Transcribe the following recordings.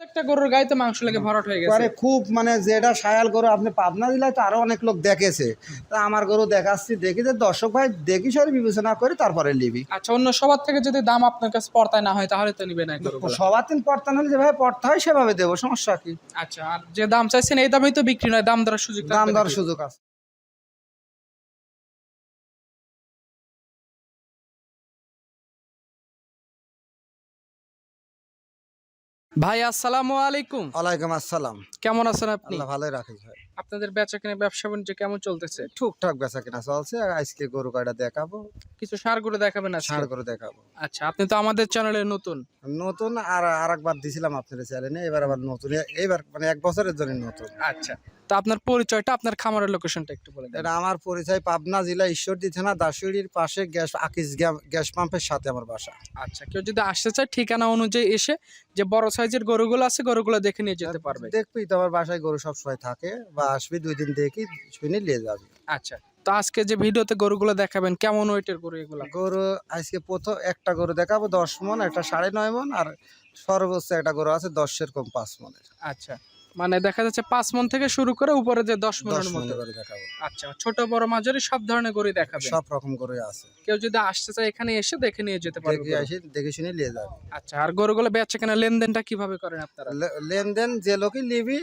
প্রত্যেকটা গরুর গায়ে তো মাংস লেগে ভরাট হয়ে গেছে। পরে খুব মানে যেটা সায়াল গরু আপনি পাবনা দিলে তো আরও অনেক লোক দেখেছে। তা আমার গরু দেখাচ্ছি দেখি যে দর্শক ভাই দেখি সরে বিবেচনা করে তারপরে নিবি। আচ্ছা অন্য সবার থেকে যদি দাম আপনার কাছে পড়তায় না হয় তাহলে তো নিবে না সবার দিন পড়তান হলে যেভাবে পড়তে হয় সেভাবে দেবো সমস্যা কি? আচ্ছা আর যে দাম চাইছেন এই দামেই তো বিক্রি নয় দাম দরের সুযোগ দাম দর সুযোগ আছে। ভাই আসসালামু আলাইকুম। ওয়ালাইকুম আসসালাম। কেমন আছেন আপনি? আল্লাহ ভালোই রাখি ভাই। আপনাদের বেচা কেনা ব্যবসা বাণিজ্য কেমন চলতেছে? ঠিকঠাক বেচা কিনা চলছে। আজকে গরু কাটা দেখাবো? কিছু সার গরু দেখাবেন না সার গরু দেখাবো। আচ্ছা আপনি তো আমাদের চ্যানেলে নতুন। নতুন আর আরেকবার দিছিলাম আপনাদের চ্যানেলে এবার আবার নতুন। এবার মানে এক বছরের জন্য নতুন। আচ্ছা। তো আপনার পরিচয়টা আপনার খামারের লোকেশনটা একটু বলে দেন। এটা আমার পরিচয় পাবনা জেলা ঈশ্বরদী থানা দাসুড়ির পাশে গ্যাস আকিস গ্যা- গ্যাস পাম্পের সাথে আমার বাসা। আচ্ছা কেউ যদি আসতে চায় ঠিকানা অনুযায়ী এসে যে বড় সাইজের গরুগুলো আছে গরুগুলো দেখে নিয়ে যেতে পারবে। দেখবি তো আমার বাসায় গরু সবসময় থাকে বা আসবি দুই দিন দেখি শুনে নিয়ে যাবি। আচ্ছা তো আজকে যে ভিডিওতে গরুগুলো দেখাবেন কেমন ওয়েটের গরু এগুলো? গরু আজকে প্রথম একটা গরু দেখাবো দশ মন একটা সাড়ে নয় মন আর সর্বোচ্চ একটা গরু আছে দশের কম পাঁচ মনের। আচ্ছা মানে দেখা যাচ্ছে পাঁচ মন থেকে শুরু করে উপরে যে দশ মনের মতো। মনের দেখাবো। আচ্ছা ছোট বড় মাঝারি সব ধরনের গরু দেখাবে সব রকম গরু আছে। কেউ যদি আসতে চায় এখানে এসে দেখে নিয়ে যেতে পারে দেখে আসি দেখে শুনে নিয়ে যাবে। আচ্ছা আর গরুগুলো বেচা কেনা লেনদেনটা কীভাবে করেন আপনারা? লেনদেন যে লোকই নিবি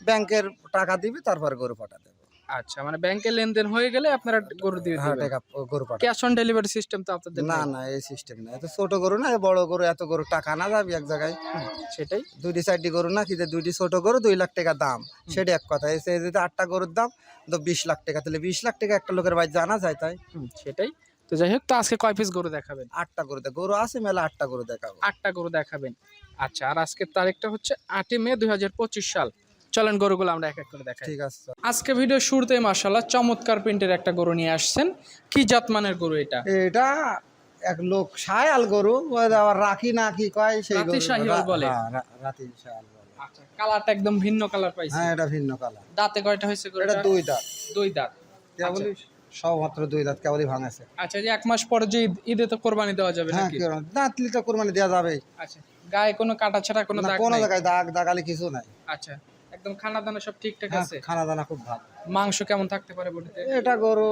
ব্যাংকের টাকা দিবি তারপর গরু পাঠা দেবো আচ্ছা মানে ব্যাংকে লেনদেন হয়ে গেলে আপনারা গরু দিয়ে হ্যাঁ দিবেন। টাকা গরু পাঠা ক্যাশ অন ডেলিভারি সিস্টেম তো আপনাদের না না এই সিস্টেম না। এত ছোট গরু না বড় গরু এত গরু টাকা না যাবি এক জায়গায়। সেটাই। দুইটি চারটি গরু না কি যে দুইটি ছোট গরু দুই লাখ টাকা দাম। সেটা এক কথা। এসে যদি আটটা গরুর দাম তো বিশ লাখ টাকা। তাহলে বিশ লাখ টাকা একটা লোকের বাড়ি জানা যায় তাই? সেটাই। তো যাই হোক তো আজকে কয় পিস গরু দেখাবেন? আটটা গরু দেখ গরু আছে মেলা আটটা গরু দেখাবো। আটটা গরু দেখাবেন। আচ্ছা আর আজকের তারিখটা হচ্ছে আটই মে দুই হাজার পঁচিশ সাল। চলেন গরুগুলো আমরা এক এক করে দেখাই। ঠিক আছে আজকে ভিডিও শুরুতে মাশাল্লাহ চমৎকার প্রিন্টের একটা গরু নিয়ে আসছেন। কি জাতমানের গরু এটা? এটা এক লোক সায়াল গরু আবার রাখি না কি কয় সেই রাতি গরু শাহিওয়াল বলে। হ্যাঁ, রাতি শাহিওয়াল বলে। আচ্ছা কালারটা একদম ভিন্ন কালার পাইছি। হ্যাঁ এটা ভিন্ন কালার দাঁতে কয়টা হয়েছে এটা দুই দাঁত। দুই দাঁত। কেবলই সব মাত্র দুই দাঁত কেবলই ভাঙেছে। আচ্ছা যে এক মাস পরে যে ঈদে তো কোরবানি দেওয়া যাবে হ্যাঁ নাকি? দাঁতলি তো কোরবানি দেওয়া যাবে আচ্ছা গায়ে কোনো কাটা ছাড়া কোনো দাগ কোনো জায়গায় দাগ দাগালি কিছু নাই। আচ্ছা। একদম খানা দানা সব ঠিকঠাক হ্যাঁ, আছে? খানা দানা খুব ভালো। মাংস কেমন থাকতে পারে বডিতে এটা গরু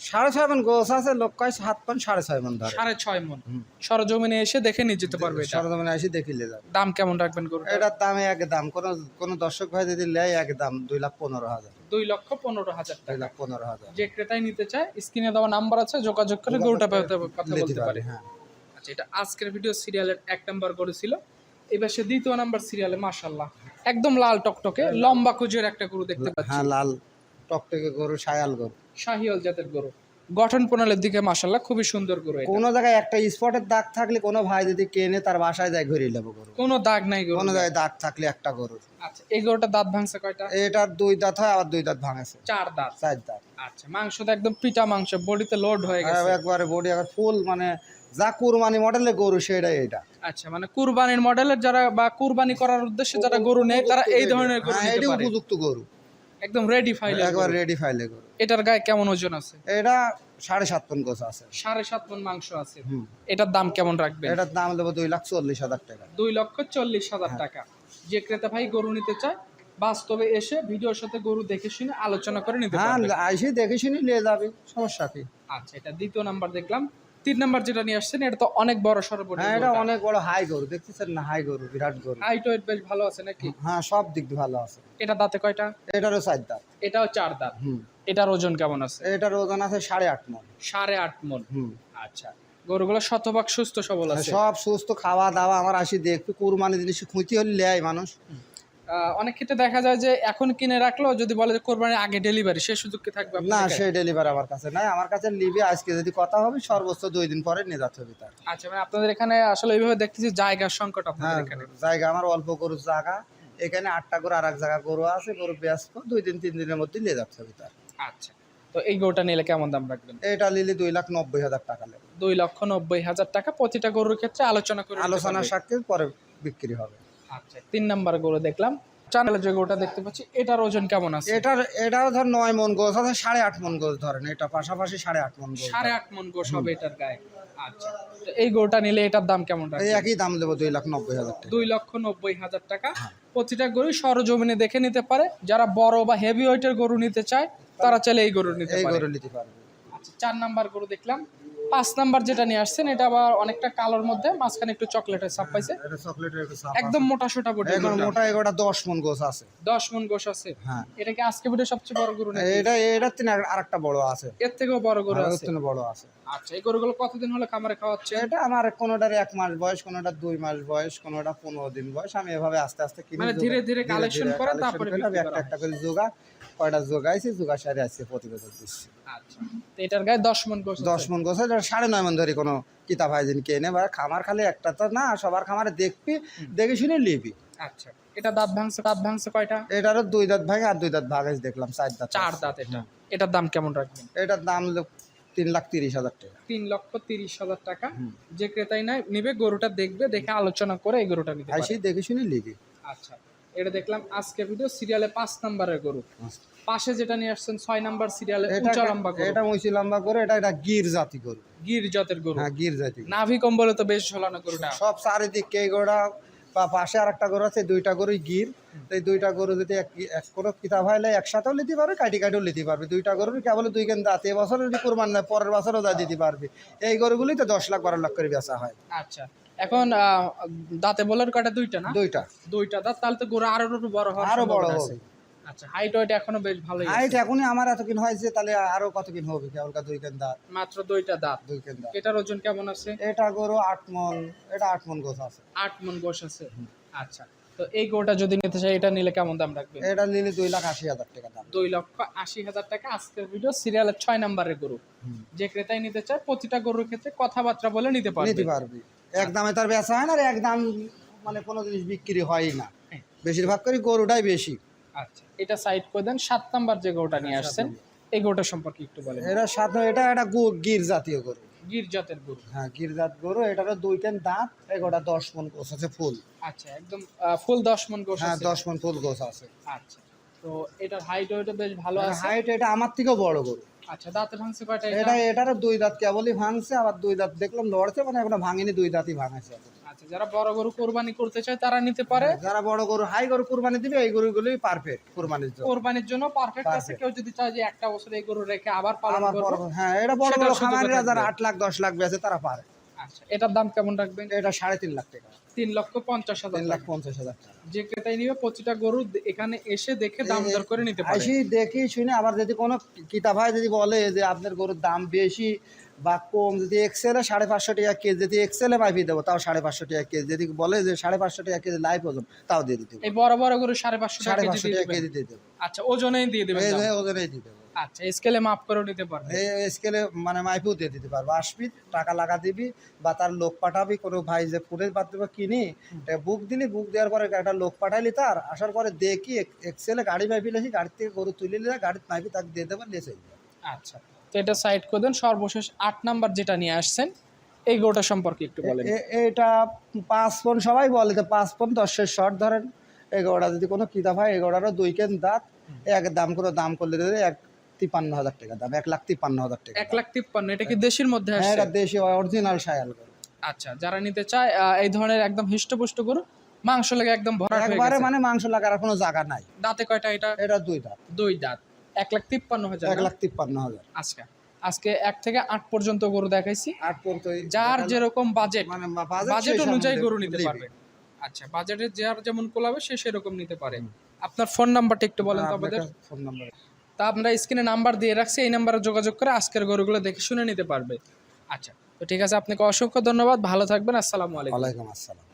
সাড়ে ছয় মন গোস আছে লোক কয় সাত পান সাড়ে ছয় মন ধরে। সাড়ে ছয় মন। সরজমিনে এসে দেখে নিয়ে যেতে পারবে সরজমিনে আসি দেখিলে যাবে। দাম কেমন রাখবেন গরু এটার দাম এক দাম কোন কোন দর্শক ভাই যদি নেয় এক দাম দুই লাখ পনেরো হাজার। দুই লক্ষ পনেরো হাজার দুই লাখ পনেরো হাজার। যে ক্রেতাই নিতে চায় স্ক্রিনে দেওয়া নাম্বার আছে যোগাযোগ করে গরুটা পেতে কথা বলতে পারে হ্যাঁ। আচ্ছা এটা আজকের ভিডিও সিরিয়ালের এক নাম্বার গরু ছিল। এবার সে দ্বিতীয় নাম্বার সিরিয়ালে মাশাল্লাহ একদম লাল টকটকে লম্বা কুজের একটা গরু দেখতে পাচ্ছি। হ্যাঁ লাল টকটকে গরু সায়াল গরু। শাহিওল জাতের গরু। গঠন প্রণালীর দিকে মাশাল্লাহ খুবই সুন্দর গরু এটা। কোনো জায়গায় একটা স্পটের দাগ থাকলে কোনো ভাই যদি কেনে তার বাসায় যায় ঘুরিয়ে নেব গরু। কোনো দাগ নাই গরু কোনো জায়গায় দাগ থাকলে একটা গরু আচ্ছা এই গরুটা দাঁত ভাঙছে কয়টা? এটার দুই দাঁত হয় আবার দুই দাঁত ভাঙেছে। চার দাঁত। চার দাঁত। আচ্ছা মাংস তো একদম পিটা মাংস বডিতে লোড হয়ে আর গেছে। একবারে বডি একবার ফুল মানে যা কুরবানি মডেলের গরু সেটাই এটা। আচ্ছা মানে কুরবানির মডেলের যারা বা কুরবানি করার উদ্দেশ্যে যারা গরু নেয় তারা এই ধরনের গরু হ্যাঁ নিতে এটি উপযুক্ত গরু। একদম রেডি ফাইল একবার রেডি ফাইলে গরু। এটার গায়ে কেমন ওজন আছে? এটা সাড়ে সাত টন গোছ আছে। সাড়ে সাত মন মাংস আছে। এটার দাম কেমন রাখবেন? এটার দাম দেবো দুই লাখ চল্লিশ হাজার টাকা। দুই লক্ষ চল্লিশ হাজার হ্যাঁ। টাকা। যে ক্রেতা ভাই গরু নিতে চায় বাস্তবে এসে ভিডিওর সাথে গরু দেখে শুনে আলোচনা করে নিতে হ্যাঁ পারবে। দেখে শুনি নিয়ে যাবে সমস্যা কি? আচ্ছা এটা দ্বিতীয় নাম্বার দেখলাম। তিন নাম্বার যেটা নিয়ে আসছেন এটা তো অনেক বড় সর্বনিম্ন হ্যাঁ এটা অনেক বড় হাই গরু দেখতেছেন না হাই গরু বিরাট গরু। হাইট ওয়েট বেশ ভালো আছে নাকি? হ্যাঁ সব দিক দিয়ে ভালো আছে। এটা দাঁতে কয়টা? এটারও চার দাঁত। এটাও চার দাঁত। হুম। এটার ওজন কেমন আছে? এটার ওজন আছে সাড়ে আট মন। সাড়ে আট মন। হুম। আচ্ছা। গরুগুলো শতভাগ সুস্থ সবল আছে। সব সুস্থ খাওয়া দাওয়া আমার আসি দেখবি কুরবানি জিনিস খুঁতি হলে লেয় মানুষ। অনেক ক্ষেত্রে দেখা যায় যে এখন কিনে রাখল যদি বলে যে কোরবানির আগে ডেলিভারি সে সুযোগ কি থাকবে না কাছে? সে ডেলিভারি আমার কাছে নাই। আমার কাছে নিবি আজকে যদি কথা হবে সর্বোচ্চ দুই দিন পরে নিয়ে যেতে হবে তার। আচ্ছা মানে আপনাদের এখানে আসলে এইভাবে দেখতেছি জায়গার সংকট হ্যাঁ আপনাদের এখানে। জায়গা আমার অল্প গরুর জায়গা। এখানে আটটা গরু আর এক জায়গা গরু আছে গরু ব্যস্ত দুই দিন তিন দিনের মধ্যে নিয়ে যেতে হবে তার। আচ্ছা তো এই গরুটা নিলে কেমন দাম রাখবেন? এটা নিলে দুই লাখ নব্বই হাজার টাকা নেবে। দুই লক্ষ নব্বই হাজার টাকা প্রতিটা গরুর ক্ষেত্রে আলোচনা করে আলোচনা। সাক্ষে পরে বিক্রি হবে। আচ্ছা তিন নাম্বার গরু দেখলাম। চ্যানেলে যে গরুটা দেখতে পাচ্ছি এটার ওজন কেমন আছে? এটার এটাও ধর নয় মন গোছ আছে সাড়ে আট মন গোছ ধরেন এটা পাশাপাশি সাড়ে আট মন গোছ সাড়ে আট মন গোস হবে এটার গায়ে। আচ্ছা তো এই গরুটা নিলে এটার দাম কেমন এই একই দাম দেবো দুই লাখ নব্বই হাজার টাকা। দুই লক্ষ নব্বই হাজার টাকা। হ্যাঁ। প্রতিটা গরু সরজমিনে দেখে নিতে পারে। যারা বড় বা হেভি ওয়েটের গরু নিতে চায় তারা চাইলে এই গরু নিতে এই পারে। গরু নিতে পারবে। আচ্ছা চার নাম্বার গরু দেখলাম। পাঁচ নাম্বার যেটা নিয়ে আসছেন এটা আবার অনেকটা কালোর মধ্যে মাঝখানে একটু চকলেটের ছাপ পাইছে। এটা চকলেটের একটু চাপ একদম মোটা সোটা বটে। এখন মোটা এগোটা দশ মন গোছ আছে। দশ মন গোস আছে। হ্যাঁ। এটা কি আজকে ভিডিও সবচেয়ে বড় গরু নাকি? এটা এটার তিন আর একটা বড় আছে। এর থেকেও বড় গরু এর আছে। থেকে বড় আছে। আচ্ছা এই গরুগুলো কতদিন হলো খামারে খাওয়াচ্ছে এটা আমার কোনোটার এক মাস বয়স কোনোটার দুই মাস বয়স কোনোটা পনেরো দিন বয়স। আমি এভাবে আস্তে আস্তে কিনে মানে ধীরে ধীরে কালেকশন করে তারপরে একটা একটা করে জোগা কয়টা জোগাইছি জোগা সারে আজকে প্রতিবেদন দিচ্ছি। আচ্ছা। তো এটার গায়ে দশ মন গোস দশ মন গোছ এটা সাড়ে নয় মন ধরে কোনো কিতাব হাইজিন কেনে বা খামার খালি একটা তো না সবার খামারে দেখবি দেখে শুনে লিবি আচ্ছা। এটা দাঁত ভাঙছে দাঁত ভাঙছে কয়টা? এটারও দুই দাঁত ভাঙে আর দুই দাঁত ভাঙে দেখলাম চার দাঁত চার দাঁত এটা। এটার দাম কেমন রাখবেন? এটার দাম তিন লাখ তিরিশ হাজার টাকা। তিন লক্ষ তিরিশ হাজার টাকা। যে ক্রেতাই নাই নিবে গরুটা দেখবে দেখে আলোচনা করে এই গরুটা নিতে দেখে শুনে লিবি আচ্ছা। এটা দেখলাম আজকে ভিডিও সিরিয়ালে পাঁচ নাম্বারের গরু। পাশে যেটা নিয়ে আসছেন ছয় নাম্বার সিরিয়ালে উঁচা লম্বা গরু। এটা মুচি লম্বা গরু এটা এটা গির জাতি গরু। গির জাতের গরু। হ্যাঁ গির জাতি। নাভি কম্বলে তো বেশ ঝোলানো গরুটা। সব চারিদিক কে গোড়া পাশে আর একটা গরু আছে দুইটা গরুই গির। এই দুইটা গরু যদি এক এক কোনো কিতাব হয় একসাথেও নিতে পারবে কাটি কাটিও নিতে পারবে। দুইটা গরুর কেবল দুই কেন দাঁত এবছর যদি কোরবান দেয় পরের বছরও দা দিতে পারবে। এই গরুগুলি তো দশ লাখ বারো লাখ করে বেচা হয়। আচ্ছা। এখন দাঁতে বলার কাটা দুইটা না? দুইটা। দুইটা দাঁত তাহলে তো গরু আরও বড় হয় আরও বড়। হবে আচ্ছা হাইট ওয়েট এখনও বেশ ভালোই হাইট এখনই আমার এত কিন হয়েছে তাহলে আরও কত কিন হবে? কেবল কা দুই কেন দাঁত? মাত্র দুইটা দাঁত। দুই কেন দাঁত। এটার ওজন কেমন আছে? এটা গরু আট মন এটা আট মন গোছ আছে। আট মন গোশ আছে? আচ্ছা তো এই গরুটা যদি নিতে চাই এটা নিলে কেমন দাম রাখবে এটা নিলে দুই লাখ আশি হাজার টাকা দাম। দুই লক্ষ আশি হাজার টাকা। আজকের ভিডিও সিরিয়ালের ছয় নাম্বারের গরু। যে ক্রেতাই নিতে চায় প্রতিটা গরুর ক্ষেত্রে কথাবার্তা বলে নিতে পারবে। নিতে পারবি। এক দামে তার বেচা হয় না আর এক দাম মানে কোনো জিনিস বিক্রি হয়ই না। হ্যাঁ। বেশিরভাগ করে গরুটাই বেশি। আচ্ছা এটা সাইড করে দেন সাত নাম্বার যে গরুটা নিয়ে আসছেন এই গরুটা সম্পর্কে একটু বলেন। এটা সাথে এটা একটা গির জাতীয় গরু। গির জাতের গরু। হ্যাঁ গির জাত গরু এটারও দুই কেন দাঁত এগোটা দশ মন গোছ আছে ফুল। আচ্ছা একদম ফুল দশ মন গোশ হ্যাঁ দশ মন ফুল গোছ আছে। আচ্ছা তো এটার হাইট ওয়েটও বেশ ভালো আছে? হাইট এটা আমার থেকেও বড় গরু। আচ্ছা দাঁতে ভাঙছে কয়টা এটা? এটা এটারও দুই দাঁত কেবলই ভাঙছে আবার দুই দাঁত দেখলাম লড়ছে মানে এখনও ভাঙেনি দুই দাঁতই ভাঙাছে। আচ্ছা যারা বড় গরু কোরবানি করতে চায় তারা নিতে পারে। যারা বড় গরু হাই গরু কুরবানি দিবে এই গরুগুলোই পারফেক্ট কুরবানির জন্য। কোরবানির জন্য পারফেক্ট আছে। কেউ যদি চায় যে একটা বছর এই গরু রেখে আবার পালন করব হ্যাঁ এটা বড় বড় খামারিরা যারা থাকবে। আট লাখ দশ লাখ বেচে তারা পারে। আচ্ছা এটার দাম কেমন রাখবেন? এটা সাড়ে তিন লাখ টাকা। তিন লক্ষ পঞ্চাশ হাজার লাখ। পঞ্চাশ হাজার টাকা। যে ক্রেতাই নিবে প্রতিটা গরু এখানে এসে দেখে দাম দর করে নিতে পারে। আসি দেখি শুনে। আবার যদি কোনো কিতাব হয় যদি বলে যে আপনার গরুর দাম বেশি বা কম যদি এক্সেলে সাড়ে পাঁচশো টাকা কেজি যদি এক্সেলে মাইপি দেবো তাও সাড়ে পাঁচশো টাকা কেজি। যদি বলে যে সাড়ে পাঁচশো টাকা কেজি লাইভ ওজন তাও দিয়ে দিতে এই বড় বড় গরু সাড়ে পাঁচশো সাড়ে পাঁচশো টাকা কেজি দিয়ে দেবো। আচ্ছা ওজনেই দিয়ে দাম। ওজনেই দিয়ে দেবো আচ্ছা স্কেলে মাপ করেও নিতে পারবে এই স্কেলে মানে মাইপেও দিয়ে দিতে পারব। আসবি টাকা লাগা দিবি বা তার লোক পাঠাবি কোনো ভাই যে ফুটের পাত্রে কিনি বুক দিলি বুক দেওয়ার পরে একটা লোক পাঠাইলি তার আসার পরে দেখি এক্সেলে গাড়ি মাইপি লেছি গাড়ি থেকে গরু তুলে নিলে গাড়ি মাইপি তাকে দিয়ে দেবেন লেসে আচ্ছা। তো এটা সাইড করে দেন। সর্বশেষ আট নাম্বার যেটা নিয়ে আসছেন এই গোটা সম্পর্কে একটু বলেন। এটা পাঁচ পন সবাই বলে তো পাঁচ পন দশের শর্ট ধরেন এগারোটা যদি কোনো কিতাব হয় এগারোটারও দুই কেন দাঁত? এক দাম করে দাম করলে এক তিপ্পান্ন হাজার টাকা দাম এক লাখ তিপ্পান্ন হাজার টাকা এক লাখ তিপ্পান্ন এটা কি দেশের মধ্যে হ্যাঁ এটা দেশি অরিজিনাল সায়াল আচ্ছা যারা নিতে চায় এই ধরনের একদম হিষ্টপুষ্ট গরু মাংস লেগে একদম ভরা একবারে মানে মাংস লাগার কোনো জায়গা নাই। দাঁতে কয়টা এটা? এটা দুই দাঁত। দুই দাঁত। এক লাখ তিপ্পান্ন হাজার এক লাখ তিপ্পান্ন হাজার। আজকে। আজকে এক থেকে আট পর্যন্ত গরু দেখাইছি। আট পর্যন্ত যার যেরকম বাজেট মানে বাজেট অনুযায়ী গরু নিতে পারবে। আচ্ছা বাজেটে যার যেমন কোলাবে সে সেরকম নিতে পারে। আপনার ফোন নাম্বারটা একটু বলেন তো আমাদের। ফোন নাম্বার তা আমরা স্ক্রিনে নাম্বার দিয়ে রাখছি এই নাম্বারে যোগাযোগ করে আজকের গরুগুলো দেখে শুনে নিতে পারবে। আচ্ছা তো ঠিক আছে আপনাকে অসংখ্য ধন্যবাদ। ভালো থাকবেন আসসালামু আলাইকুম। আসসালাম।